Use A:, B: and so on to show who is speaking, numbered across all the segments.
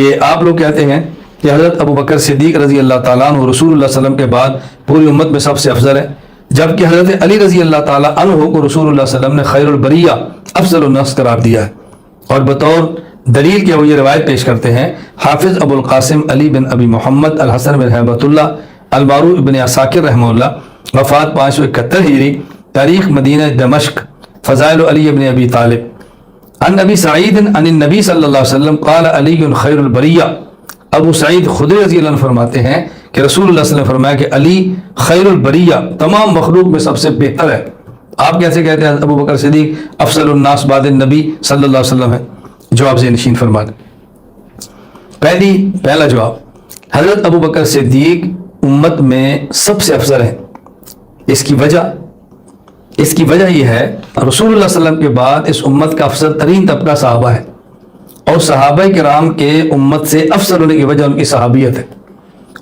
A: کہ آپ لوگ کہتے ہیں کہ حضرت ابو بکر صدیق رضی اللہ تعالیٰ عنہ رسول اللہ علیہ وسلم کے بعد پوری امت میں سب سے افضل ہے جبکہ حضرت علی رضی اللہ تعالیٰ عنہ کو رسول اللہ علیہ وسلم نے خیر البریہ افضل النفس قرار دیا ہے۔ اور بطور دلیل کے وہ یہ روایت پیش کرتے ہیں، حافظ ابو القاسم علی بن ابی محمد الحسن بن حبت اللہ المارو ابن اساکر رحمہ اللہ، وفات پانچ سو اکہتر ہجری، تاریخ مدینہ دمشق، فضائل علی ابن ابی طالب۔ عن نبی سعید عن النبی صلی اللہ علیہ وسلم قال علی خیر البریہ۔ ابو سعید خدری رضی اللہ عنہ فرماتے ہیں کہ رسول اللہ صلی اللہ علیہ وسلم فرمایا کہ علی خیر البریہ تمام مخلوق میں سب سے بہتر ہے۔ آپ کیسے کہتے ہیں ابو بکر صدیق؟ افضل الناس بعد النبی صلی اللہ علیہ وسلم ہے۔ جواب سے نشین فرما دیں۔ پہلی، پہلا جواب، حضرت ابو بکر صدیق امت میں سب سے افضل ہے اس کی وجہ اس کی وجہ یہ ہے، رسول اللہ صلی اللہ علیہ وسلم کے بعد اس امت کا افضل ترین طبقہ صحابہ ہے۔ اور صحابہ کرام کے امت سے افضل ہونے کی وجہ ان کی صحابیت ہے۔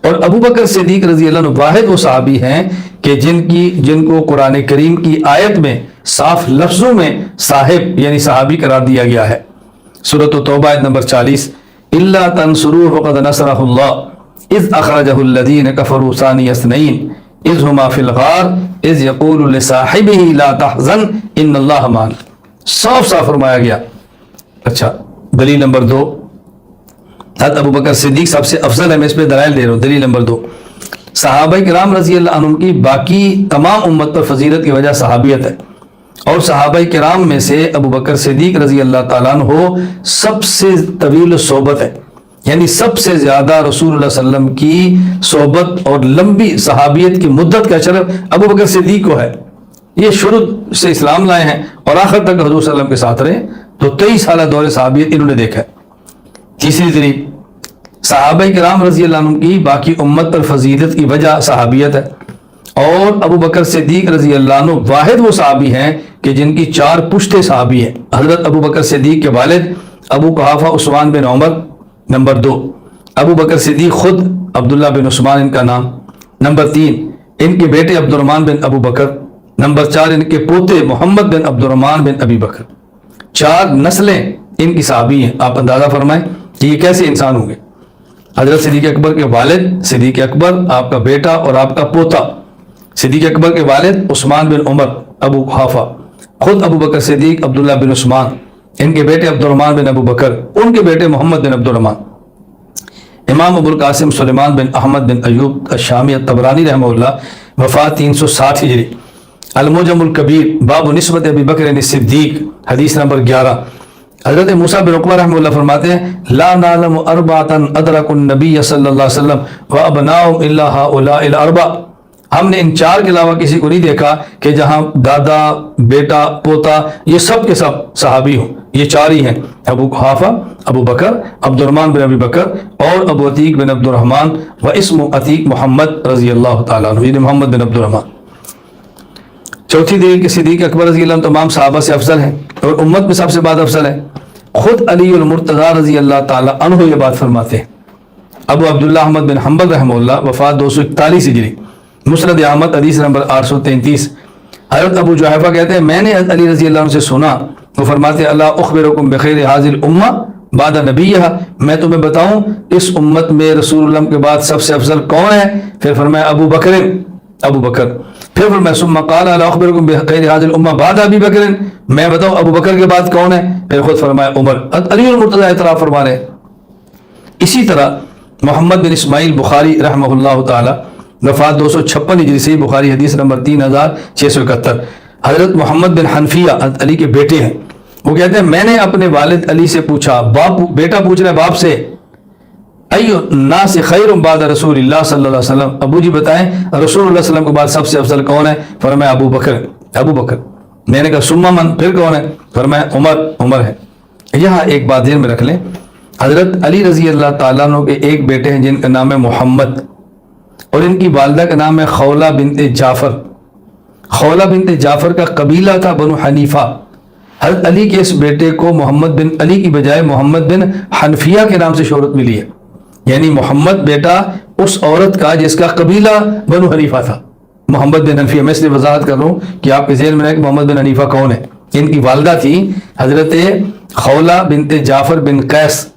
A: اور ابو بکر صدیق رضی اللہ عنہ واحد وہ صحابی ہیں کہ جن کی، جن کو قرآن کریم کی آیت میں صاف لفظوں میں صاحب یعنی صحابی قرار دیا گیا ہے۔ صورت و توبہ آیت نمبر چالیس اللہ تنصرو فقد نصرہ اللہ اذ اخرجہ الذین کفروا ثانی اثنین اذ ہما فی الغار۔ اذ یقول لصاحبہ لا تحزن ان اللہ مان صاف صاف فرمایا گیا۔ اچھا دلیل نمبر دو۔ حضرت ابو بکر صدیق سب سے افضل ہے، میں اس پہ دلائل دے رہا ہوں۔ دلیل نمبر دو۔ صحابہ کرام رضی اللہ عنہ کی باقی تمام امت پر فضیلت کی وجہ صحابیت ہے۔ اور صحابہ کرام میں سے ابو بکر صدیق رضی اللہ تعالیٰ عنہ سب سے طویل صحبت ہے۔ یعنی سب سے زیادہ رسول اللہ علیہ وسلم کی صحبت اور لمبی صحابیت کی مدت کا شرف ابو بکر صدیق کو ہے۔ یہ شروع سے اسلام لائے ہیں اور آخر تک حضور صلی اللہ علیہ وسلم کے ساتھ رہے۔ تو تیئیس سالہ دور صحابیت انہوں نے دیکھا۔ تیسری دلیل صحابہ کرام رضی اللہ عنہ کی باقی امت پر فضیلت کی وجہ صحابیت ہے۔ اور ابو بکر صدیق رضی اللہ عنہ واحد وہ صحابی ہیں کہ جن کی چار پشتے صحابی ہیں۔ حضرت ابو بکر صدیق کے والد، ابو قحافہ عثمان بن عمر نمبر دو، ابو بکر صدیق خود عبداللہ بن عثمان ان کا نام۔ نمبر تین، ان کے بیٹے عبد الرحمن بن ابو بکر۔ نمبر چار، ان کے پوتے محمد بن عبد الرحمن بن ابی بکر۔ چار نسلیں ان کی صحابی ہیں۔ آپ اندازہ فرمائیں کہ یہ کیسے انسان ہوں گے؟ حضرت صدیق اکبر کے والد، صدیق اکبر آپ کا بیٹا اور آپ کا پوتا۔ صدیق اکبر کے والد عثمان بن عمر، ابو حافہ خود ابو بکر صدیق عبداللہ بن عثمان۔ ان کے بیٹے عبد الرحمن بن ابو بکر، ان کے بیٹے محمد بن عبد الرحمن امام ابو القاسم سلیمان بن احمد بن ایوب الشامی الطبرانی رحمہ اللہ، وفات تین سو ساٹھ ہجری۔ المجم الکبیر، باب نسبت ابی بکر صدیق حدیث نمبر گیارہ۔ حضرت موسیٰ بن عقبہ رحمہ اللہ فرماتے ہیں، لا نعلم اربعتا ادرک النبی صلی اللہ علیہ وسلم و ابناؤم اللہ هؤلاء الاربع۔ ہم نے ان چار کے علاوہ کسی کو نہیں دیکھا کہ جہاں دادا، بیٹا، پوتا، یہ سب کے سب صحابی ہوں۔ یہ چار ہی ہیں، ابو حافہ ابو بکر عبد الرحمن بن ابی بکر اور ابو عتیق بن عبد الرحمن و اسم عتیق محمد رضی اللہ تعالیٰ عنہ یعنی محمد بن عبد الرحمن چوتھی دلیل کے صدیق اکبر رضی اللہ عنہ تمام صحابہ سے افضل ہیں اور امت میں سب سے بعد افضل ہے خود علی المرتضی رضی اللہ تعالیٰ عنہ یہ بات فرماتے ہیں۔ ابو عبداللہ احمد بن حنبل رحمہ اللہ، وفات دو سو اکتالیس ہجری مسرد احمد، حدیث نمبر آٹھ سو تینتیس۔ حضرت ابو جوحفہ کہتے ہیں، میں نے علی رضی اللہ عنہ سے سنا وہ فرماتے اللہ اخبرکم بخیر حاضر امہ بعد نبی میں تمہیں بتاؤں، اس امت میں رسول اللہ کے بعد سب سے افضل کون ہے؟ پھر فرمایا، ابو بکر. ابو بکر. پھر فرمایا، ثم قال الا اخبركم بخير هذه الامه بعد ابي بکر. میں بتاؤں، ابو بکر کے بعد کون ہے؟ پھر خود فرمایا، عمر. علی المرتضی اعتراف فرما رہے ہیں۔ اسی طرح محمد بن اسماعیل بخاری رحمہ اللہ تعالی، وفات دو سو چھپن ہجری سے بخاری حدیث نمبر تین ہزار چھ سو اکہتر۔ حضرت محمد بن حنفیہ حضرت علی کے بیٹے ہیں۔ وہ کہتے ہیں، میں نے اپنے والد علی سے پوچھا، باپ، بیٹا پوچھ رہا ہے باپ سے، ایو ناس خیر بعد رسول اللہ صلی اللہ علیہ وسلم؟ ابو جی بتائیں، رسول اللہ صلی اللہ علیہ وسلم کے بعد سب سے افضل کون ہے؟ فرمایا ابو بکر ابو بکر۔ میں نے کہا، سما من، پھر کون ہے؟ فرمایا عمر عمر ہے۔ یہاں ایک بات ذہن میں رکھ لیں، حضرت علی رضی اللہ تعالیٰ عنہ کے ایک بیٹے ہیں جن کا نام ہے محمد، اور ان کی والدہ کا نام ہے خولہ بنت جعفر۔ خولہ بنت جعفر کا قبیلہ تھا بنو حنیفہ۔ حضرت علی کے اس بیٹے کو محمد بن علی کی بجائے محمد بن حنفیہ کے نام سے شہرت ملی ہے۔ یعنی محمد بیٹا اس عورت کا جس کا قبیلہ بنو حنیفہ تھا۔ محمد بن حنفیہ، میں اس لیے وضاحت کر رہا ہوں کہ آپ کے ذہن میں رہے کہ محمد بن حنیفہ کون ہے۔ ان کی والدہ تھی حضرت خولہ بنت جعفر بن قیس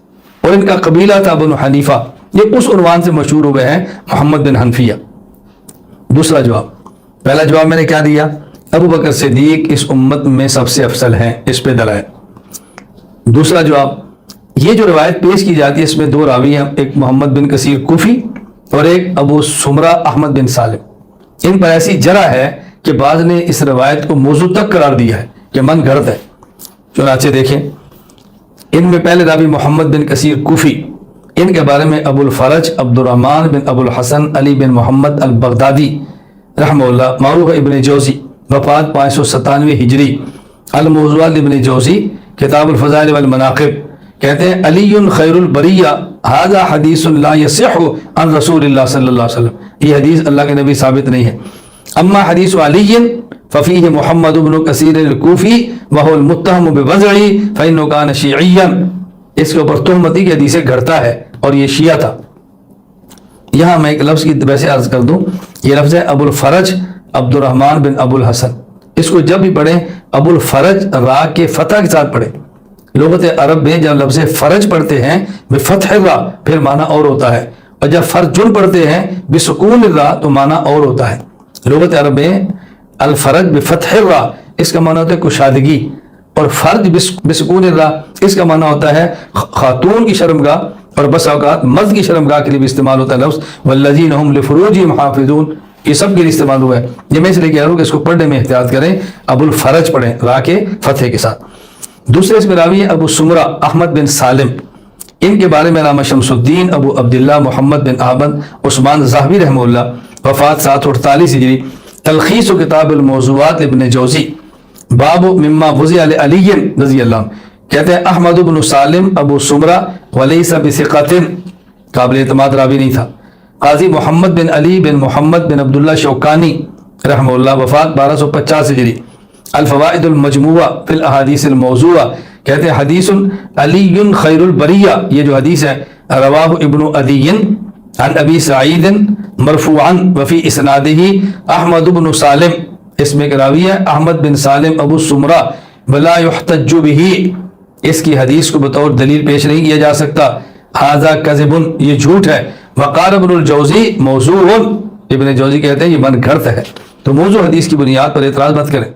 A: اور ان کا قبیلہ تھا بن حنیفہ۔ یہ اس عنوان سے مشہور ہوئے ہیں محمد بن حنفیہ۔ دوسرا جواب۔ پہلا جواب میں نے کیا دیا؟ ابو بکر صدیق اس امت میں سب سے افضل ہیں، اس پہ دلائل۔ دوسرا جواب، یہ جو روایت پیش کی جاتی ہے، اس میں دو راوی ہیں، ایک محمد بن کثیر کوفی اور ایک ابو سمرہ احمد بن سالم۔ ان پر ایسی جرا ہے کہ بعض نے اس روایت کو موضوع تک قرار دیا ہے کہ من گھڑت ہے۔ چنانچہ دیکھیں، ان میں پہلے راوی محمد بن کثیر کوفی، ان کے بارے میں ابو الفرج عبد الرحمن بن ابو الحسن، علی بن محمد البغدادی، رحمہ اللہ، معروف ابن جوزی۔ وفات پانچ سو ستانوے ہجری۔ الموضوعات ابن جوزی، کتاب الفضائل والمناقب۔ کہتے ہیں، علی خیر البریہ حاضہ حدیث اللہ یصح عن رسول اللہ صلی اللہ علیہ وسلم۔ یہ حدیث اللہ کے نبی ثابت نہیں ہے۔ اما حدیث علی، ففیہ محمد بن کثیر الکوفی، وهو المتهم بوضعی، فإنه كان شیعیا۔ اس کے اوپر تہمتی کی حدیثیں گھڑتا ہے اور یہ شیعہ تھا۔ یہاں میں ایک لفظ کی ویسے عرض کر دوں۔ یہ لفظ ہے ابو الفرج عبد الرحمن بن ابو الحسن اس کو جب بھی پڑھیں ابو الفرج را کے فتح کے ساتھ پڑھیں۔ لغت عرب میں جب لفظ فرج پڑھتے ہیں بفتح را، پھر معنی اور ہوتا ہے۔ اور جب فرجن پڑھتے ہیں بسکون را، تو معنی اور ہوتا ہے۔ لغت عرب میں الفرج بفتح را، اس کا معنی ہوتا ہے کشادگی۔ اور فرج بسکون را، اس کا معنی ہوتا ہے خاتون کی شرمگاہ۔ اور بس اوقات مرد کی شرمگاہ کے لیے بھی استعمال ہوتا ہے لفظ۔ والذین هم لفروجهم حافظون۔ یہ سب کے لیے استعمال ہوا ہے۔ یہ میں اس لیے کہہ رہا ہوں کہ اس کو پڑھنے میں احتیاط کریں، ابو الفرج پڑھیں را کے فتح کے ساتھ۔ دوسرے اس میں راوی ہے ابو سمرہ احمد بن سالم۔ ان کے بارے میں علامہ شمس الدین، ابو عبداللہ محمد بن احمد، عثمان زاہبی رحمہ اللہ، وفات سات اڑتالیس ہجری۔ تلخیص و کتاب الموضوعات ابن جوزی۔ باب مما وزی علی رضی اللہ کہتے ہیں، احمد بن سالم، ابو سمرہ، ولیس بثقت قابل اعتماد راوی نہیں تھا۔ قاضی محمد بن علی بن محمد بن عبداللہ شوکانی رحمہ اللہ وفات بارہ سو پچاس ہجری۔ الفوائد المجموعہ فی الاحادیث الموضوعہ۔ کہتے ہیں حدیث علی خیر البریہ۔ یہ جو حدیث ہے رواہ ابن عدی عن ابی سعید مرفوعا وفی اسنادہ۔ احمد بن سالم، اس میں ایک راوی ہے، احمد بن سالم ابو سمرہ بلا يحتج به۔ اس کی حدیث کو بطور دلیل پیش نہیں کیا جا سکتا۔ حاضہ کذب، یہ جھوٹ ہے۔ وقار ابن الجوزی موضوع ابن جوزی کہتے ہیں یہ من گھڑت ہے تو موضوع حدیث کی بنیاد پر اعتراض مت کریں۔